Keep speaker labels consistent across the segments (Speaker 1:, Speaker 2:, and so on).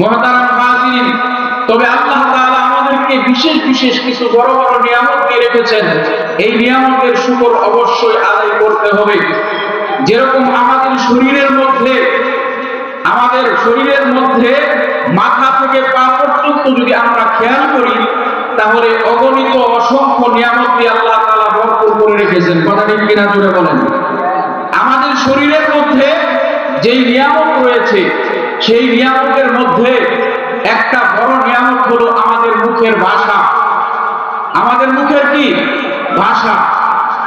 Speaker 1: মহতারাম তবে আল্লাহ তাআলা আমাদেরকে বিশেষ বিশেষ কিছু বড় বড় নিয়ামত দিয়ে রেখেছেন। এই নিয়ামতের শুকর অবশ্যই আদায় করতে হবে। যেরকম আমাদের শরীরের মধ্যে, আমাদের শরীরের মধ্যে মাথা থেকে পা পর্যন্ত যদি আমরা খেয়াল করি, তাহলে অগণিত অসংখ্য নিয়ামত দিয়ে আল্লাহ তাআলা ভরপুর করে রেখেছেন। কথা ঠিক কিনা জুড়ে বলেন? আমাদের শরীরের মধ্যে যেই নিয়ামত রয়েছে সেই নিয়ামতের মধ্যে একটা বড় নিয়ামত হলো আমাদের মুখের ভাষা। আমাদের মুখের কি? ভাষা।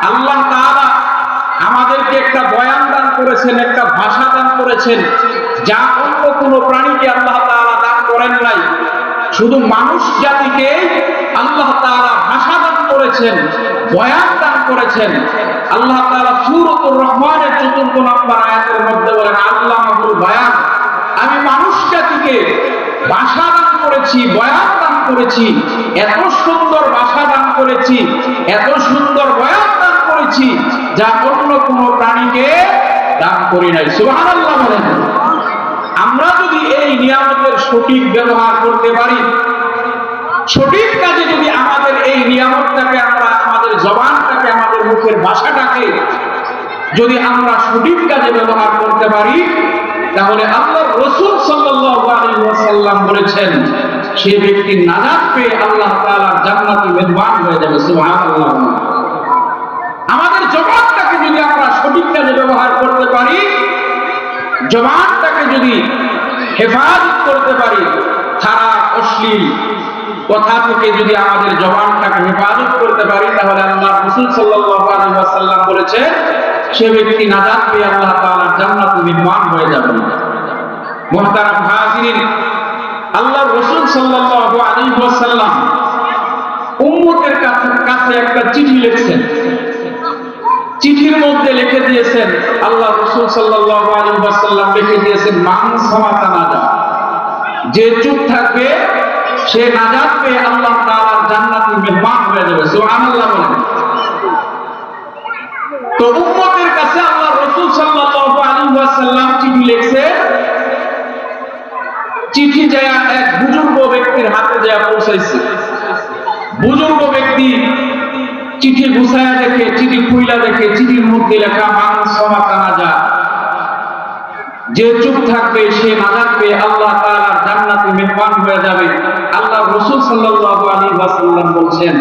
Speaker 1: আল্লাহ তাআলা আমাদেরকে একটা বয়ান দান করেছেন, একটা ভাষা দান করেছেন, যা অন্য কোনো প্রাণীকে আল্লাহ তাআলা দান করেন নাই। শুধু মানুষ জাতিকে আল্লাহ তাআলা ভাষা দান করেছেন, বয়ান দান করেছেন। আল্লাহ তাআলা সূরাতুর রহমানের চতুর্থ নম্বর আয়াতের মধ্যে বলেন, আল্লামাহুল বয়ান। আমি মানুষ জাতিকে ভাষা দান করেছি, বয়ান দান করেছি, এত সুন্দর ভাষা দান করেছি, এত সুন্দর বয়ান দান করেছি, যা অন্য কোন প্রাণীকে দান করি নাই। সুবহানাল্লাহ বলেন। আমরা যদি এই নিয়ামতের সঠিক ব্যবহার করতে পারি, সঠিক কাজে যদি আমাদের এই নিয়ামতটাকে আমরা, আমাদের জবানটাকে, আমাদের মুখের ভাষাটাকে যদি আমরা সঠিক কাজে ব্যবহার করতে পারি তাহলে আল্লাহ রসুল ওয়াসাল্লাম বলেছেন, সে ব্যক্তি নাজাত পেয়ে আল্লাহ তাআলার জান্নাতে মেহমান হয়ে যাবে আমাদের জবানটাকে যদি আমরা সঠিক কাজে ব্যবহার করতে পারি, জবানটাকে যদি হেফাজত করতে পারি খারাপ অশ্লীল কথা থেকে যদি আমাদের জবানটাকে হেফাজত করতে পারি, তাহলে আল্লাহ রসুল সাল্লাল্লাহু আলাইহি ওয়াসাল্লাম বলেছেন সে ব্যক্তি নাজাত পেয়ে আল্লাহ তাআলার জান্নাতে মেহমান হয়ে যাবে। মুহতারাম হাজিরিন আল্লাহ রসুল সাল্লাল্লাহু আলাইহি ওয়াসাল্লাম উম্মতের কাছে একটা চিঠি লিখছেন। চিঠির মধ্যে লিখে দিয়েছেন আল্লাহ রসুল সাল্লাল্লাহু আলাইহি লিখে দিয়েছেন, মান সামাতা নাজা যে চুপ থাকবে, সে নাজাত পেয়ে আল্লাহ তাআলার জান্নাতি মেহমান হয়ে যাবে। সুবহানাল্লাহ বলেন। তো উম্মতের কাছে আল্লাহ রসুল সাল্লাল্লাহু আলাইহি ওয়াসাল্লাম চিঠি লিখছে। চিঠি যায় এক বুজুর্গ ব্যক্তির হাতে যায় পৌঁছাইছে। বুজুর্গ ব্যক্তি চিঠি গুছায়া দেখে, চিঠি খুইলা দেখে, চিঠির মধ্যে লেখা, মান যে চুপ থাকবে, সে নাজাত পেয়ে আল্লাহ তাআলার জান্নাতে মেহমান হয়ে যাবে। আল্লাহ রাসূল সাল্লাল্লাহু আলাইহি ওয়াসাল্লাম বলছেন,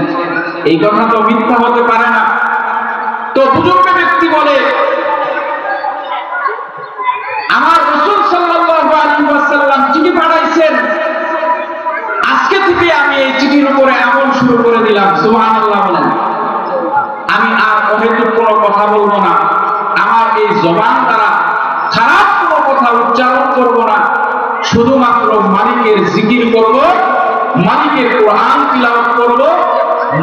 Speaker 1: এই কথা তো মিথ্যা হতে পারে না। তো বুজুর্গ ব্যক্তি বলে, আমার রাসূল ওয়াসাল্লাম চিঠি পাঠাইছেন। আজকে থেকে আমি এই চিঠির উপরে আমল শুরু করে দিলাম। বলেন। আমি আর অহেতুক কোনো কথা বলব না। আমার এই জবান দ্বারা খারাপ কোনো কথা উচ্চারণ করব না। শুধুমাত্র মালিকের জিকির করব, মালিকের কোরআন তিলাওয়াত করব,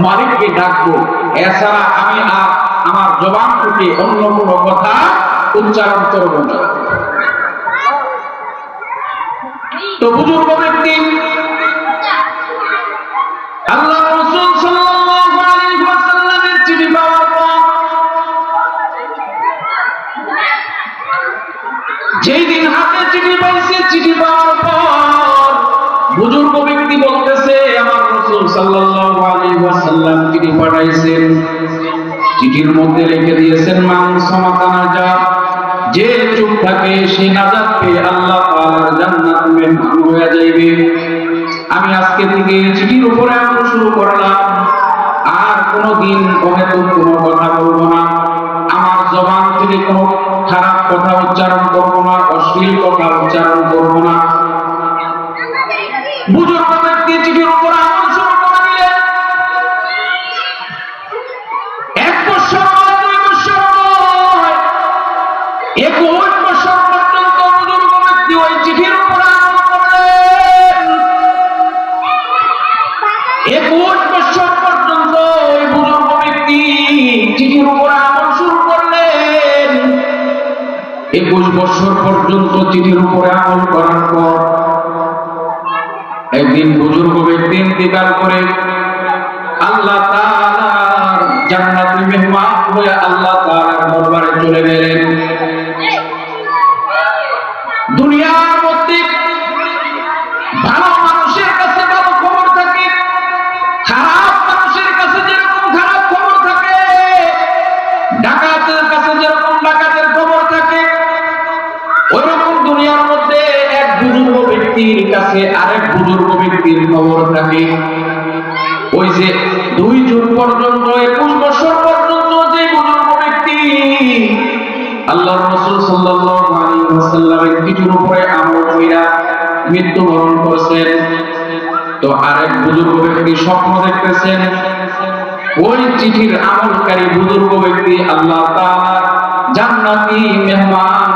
Speaker 1: মালিককে ডাকবো। এছাড়া আমি আর আমার জবান থেকে অন্য কোনো কথা উচ্চারণ করব না। তো বুজুর্গ ব্যক্তি আল্লাহ হাতে চিঠি পাইছে, চিঠি পাওয়ার পর বুজুর্গ ব্যক্তি বলতেছে, আমার রাসূল সাল্লাল্লাহু আলাইহি ওয়াসাল্লাম চিঠি পাঠাইছেন। চিঠির মধ্যে লিখে দিয়েছেন মান সমাতানা যা। যে চুপ থাকে, সে নাজাত পেয়ে আল্লাহ জান্নাত মেহমান হয়ে যাইবে। আমি আজকে থেকে চিঠির উপরে আমল শুরু করলাম। আর কোনোদিন অহেতুক কোনো কথা বলব না। আমার জবান থেকে কোনো খারাপ কথা উচ্চারণ করব না, অশ্লীল কথা উচ্চারণ করব না। বুজুর্গ ব্যক্তি চিঠির বছর পর্যন্ত তিনি উপরে আমল করার পর একদিন বুজুর্গ ব্যক্তি ইন্তিকাল করে আল্লাহ তাআলার জান্নাতি মেহমান হয়ে আল্লাহ তাআলার দরবারে চলে গেলেন। মৃত্যুবরণ করছেন। তো আরেক বুজুর্গ ব্যক্তি স্বপ্ন দেখতেছেন। ওই চিঠির আমলকারী বুজুর্গ ব্যক্তি আল্লাহ জান্নাতি মেহমান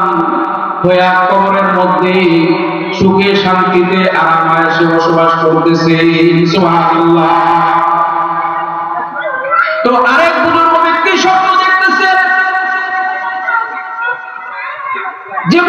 Speaker 1: কবরের মধ্যে সুখে শান্তিতে আরামায়েশে বসবাস করতেছে। সুবহানাল্লাহ। তো আরেক বুজুর্গ ব্যক্তি স্বপ্ন দেখতেছে। যে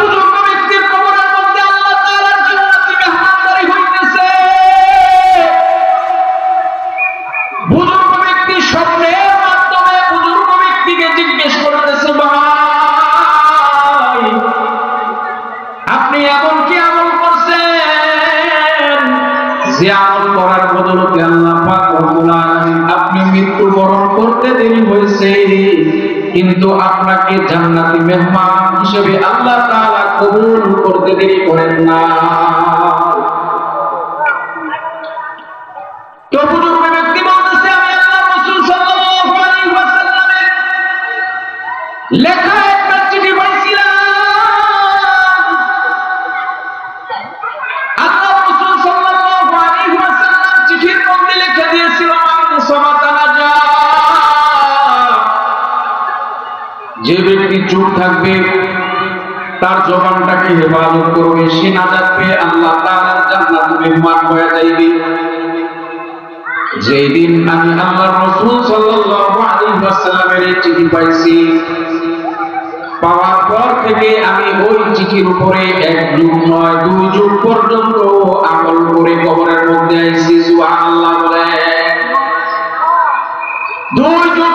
Speaker 1: আমল করার বদলতে আল্লাহ পাক রব্বুল আলামিন আপনি মৃত্যুবরণ করতে দেরি হয়েছে? কিন্তু আপনাকে জান্নাতি মেহমান হিসেবে আল্লাহ তাআলা কবুল করতে দেরি করেন না। তো চুপ থাকবে। তার জবানটাকে হেফাজত করবে? সে নাজাত পেয়ে আল্লাহ তাআলার জান্নাত মেহমান হয়ে যাইবে। যেই দিন আমি আল্লাহ রাসূল সাল্লাল্লাহু আলাইহি ওয়াসাল্লামের চিঠি পাইছি, পাওয়ার পর থেকে আমি ওই চিঠির উপরে এক যুগ নয়, দুই যুগ পর্যন্ত আমল করে কবরের মধ্যে আইছি। সুবহানাল্লাহ বলে। দুই যুগ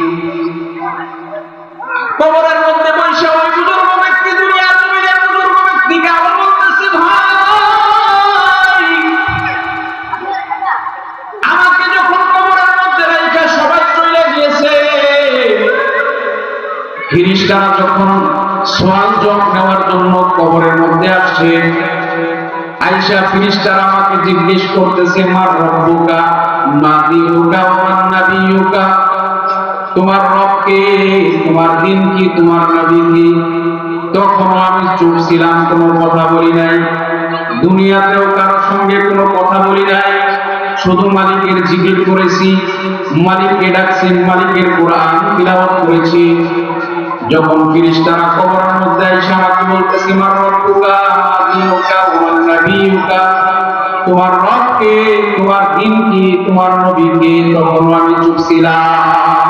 Speaker 1: জন্য কবরের মধ্যে আসছে আইসা ফিরিস্তারা আমাকে জিজ্ঞেস করতেছে, মার রব্বুকা? মা দিনুকা ওয়া নাবিয়ুকা? তোমার রবকে তোমার দিন কি? তোমার নবী কি? তখনও আমি চুপ ছিলাম, কোনো কথা বলি নাই। দুনিয়াতেও কারোর সঙ্গে কোনো কথা বলি নাই। শুধু মালিকের জিকির করেছি। মালিককে ডাকছি, মালিকের কোরআন তিলাওয়াত করেছি। যখন ফিরিস্তারা কবরের মধ্যে এসে আমাকে বলতেছে, মার রব্বুকা, দিনুকা ওয়া নাবিয়ুকা, তোমার রবকে, তোমার দিন কি তোমার নবীকে তখন আমি চুপ ছিলাম।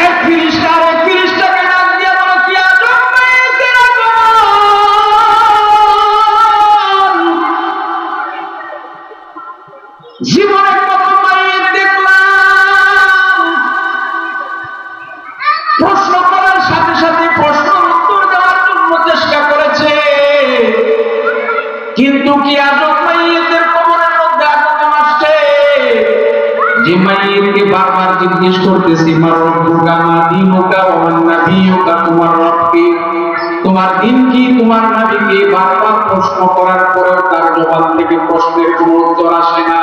Speaker 1: এক ফিরিস্তা জিজ্ঞেস করতেছি তোমার রবকে। তোমার দিন কি? তোমার নাবিকে বারবার প্রশ্ন করার পরেও তার জবাব থেকে প্রশ্নের কোনো উত্তর আসে না।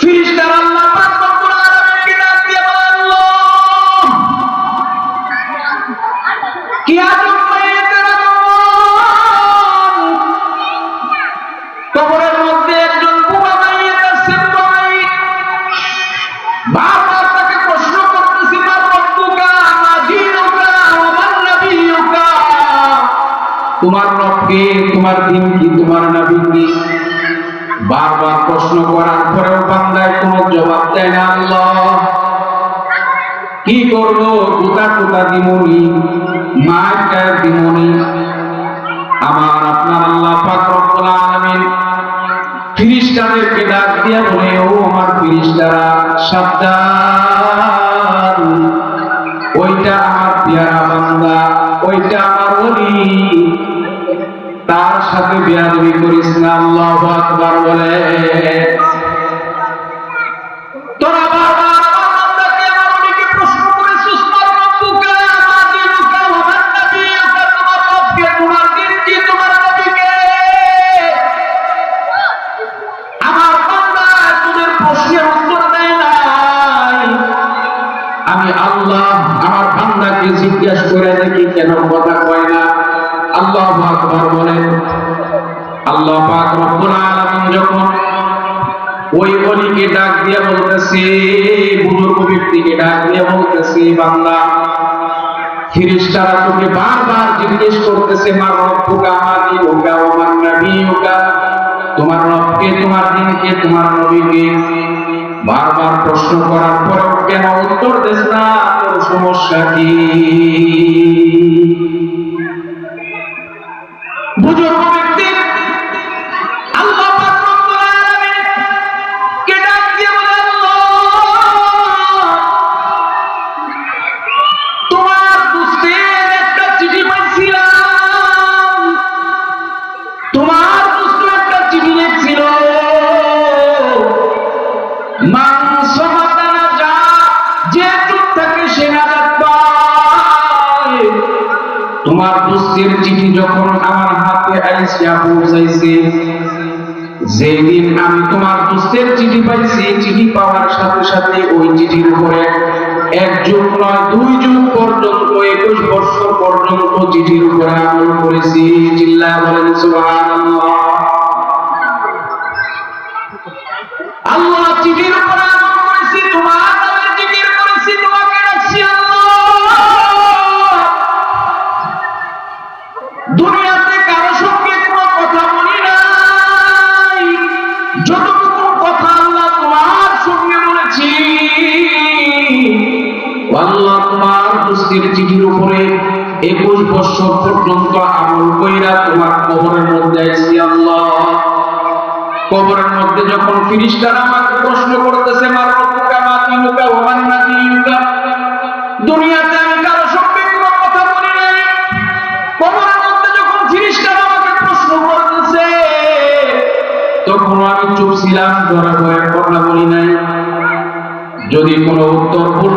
Speaker 1: ফিরিস্তার আল্লাহ কোথা দিমনি গায়ে দিমনি। আমার আপনার আল্লাহ পাক রব্বুল আলামিন ফিরিস্তাদেরকে ডাক দিয়া বলে, ও আমার ফিরিস্তারা, সাবধান। ওইটা আমার পেয়ারা বান্দা, ওইটা আমার ওলি। তার সাথে বিয়াদবি করিস না, আল্লাহু আকবার বলে। অলিকে ডাক দিয়ে বলতেছে বুজুর্গ ব্যক্তিকে ডাক দিয়ে বলতেছে বান্দা ফিরিস্তারা তোকে বারবার জিজ্ঞেস করতেছে, মা রব্বুকা মা দিনুকা ওয়া মান নাবিয়ুকা তোমার রবকে, তোমার দিনকে, তোমার নবীকে? বারবার প্রশ্ন করার পরেও কেন উত্তর দেস না, তোর সমস্যা কি? বুজুর্গ ব্যক্তি তোমার দুস্থের চিঠি যখন আমার হাতে আইসিয়া পৌঁছাইছে যেদিন আমি তোমার দুস্থের চিঠি পাইছি, চিঠি পাওয়ার সাথে সাথে ওই চিঠির উপরে এক যুগ নয় দুই যুগ পর্যন্ত, একুশ বছর পর্যন্ত চিঠির উপরে আমল করেছি। চিল্লা বলেন, সুবহানাল্লাহ। আল্লাহ চিঠির কইরা তোমার কবরের মধ্যে আইছি আল্লাহ। কবরের মধ্যে যখন ফিরিস্তারা আমাকে প্রশ্ন করতেছে রব্বুকা, মা ওয়া মান নাবিয়ুকা দুনিয়াতে আমি কারও কথা বলি কবরের মধ্যে যখন আমাকে প্রশ্ন করতেছে তখন আমি চুপ ছিলাম ধরা ভয়ে কথা বলি নাই। যদি কোনো উত্তর ভুল